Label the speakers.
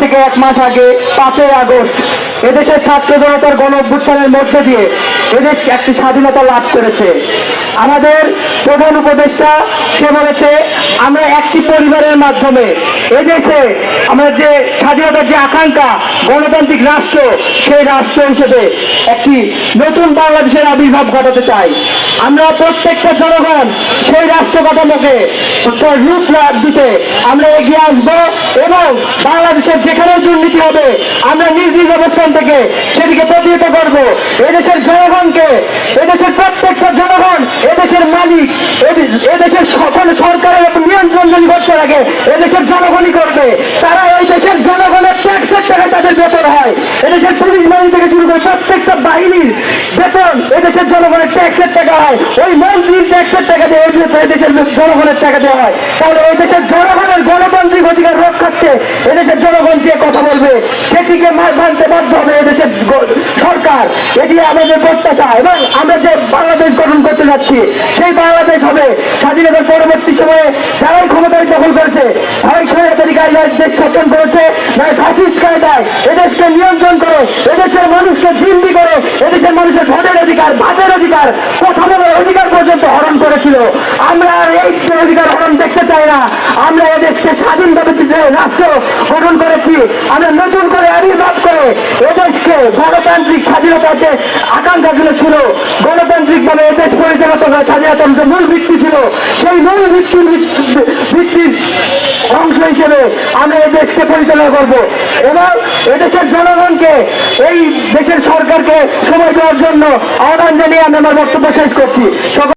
Speaker 1: থেকে এক মাস আগে, পাঁচই আগস্ট, এদেশের ছাত্র জনতার গণ অভ্যুত্থানের মধ্যে দিয়ে এদেশ একটি স্বাধীনতা লাভ করেছে। আমাদের প্রধান উপদেষ্টা, সে বলেছে, আমরা একটি পরিবারের মাধ্যমে এদেশে আমাদের যে স্বাধীনতার যে আকাঙ্ক্ষা, গণতান্ত্রিক রাষ্ট্র, সেই রাষ্ট্র হিসেবে একটি নতুন বাংলাদেশের আবির্ভাব ঘটাতে চাই। আমরা প্রত্যেকটা জনগণ সেই রাষ্ট্র কাঠামোকে রূপ দিতে আমরা এগিয়ে আসব এবং বাংলাদেশের যেখানে দুর্নীতি হবে, আমরা নিজ নিজ অবস্থান থেকে সেটিকে প্রতিহত করব। এদেশের জনগণকে, এদেশের প্রত্যেকটা জনগণ এদেশের মালিক এদেশের সকল সরকারের নিয়ন্ত্রণ যদি করতে থাকে এদেশের জনগণই করবে। তারা এই দেশের জনগণের ট্যাক্সের টাকা তাদের বেতন হয়। এদেশের পুলিশ বাহিনী থেকে শুরু করে প্রত্যেকটা বাহিনীর বেতন এদেশের জনগণের ট্যাক্সের টাকা হয়। ওই মন্ত্রীর ট্যাক্সের টাকা দিয়ে এদেশের জনগণের টাকা দেওয়া হয়। তাহলে এই দেশের রক্ষার্থে জনগণ যে কথা বলবে সেটিকে মানতে বাধ্য হবে এদেশের সরকার। এটি আমাদের প্রত্যাশা। এবং আমরা যে বাংলাদেশ গঠন করতে যাচ্ছি, সেই বাংলাদেশ হবে স্বাধীনতার পরবর্তী সময়ে যারাই ক্ষমতায় দখল করেছে হয় সরকারি কায়দায় দেশ শাসন করেছে নয় ফাসিস্ট কায়দায় এদেশকে নিয়ন্ত্রণ করে এদেশের মানুষকে জিম্মি করে এদেশের মানুষের ভোটের অধিকার ভাতের অধিকার কথা অধিকার পর্যন্ত হরণ করেছিল। আমরা এই অধিকার হরণ দেখতে চাই না। আমরা এদেশকে স্বাধীনভাবে রাষ্ট্র গঠন করেছি, আমরা নতুন করে আবির্ভাব করে গণতান্ত্রিক স্বাধীনতার যে আকাঙ্ক্ষাগুলো ছিল, গণতান্ত্রিক ভাবে এদেশ পরিচালিত হয় স্বাধীনতার যে মূল ভিত্তি ছিল, সেই মূল ভিত্তির ভিত্তি- ভিত্তির অংশ হিসেবে আমরা এই দেশকে পরিচালনা করব। এবং এদেশের জনগণকে, এই দেশের সরকারকে সময় দেওয়ার জন্য আহ্বান জানিয়ে আমি আমার বক্তব্য শেষ করছি।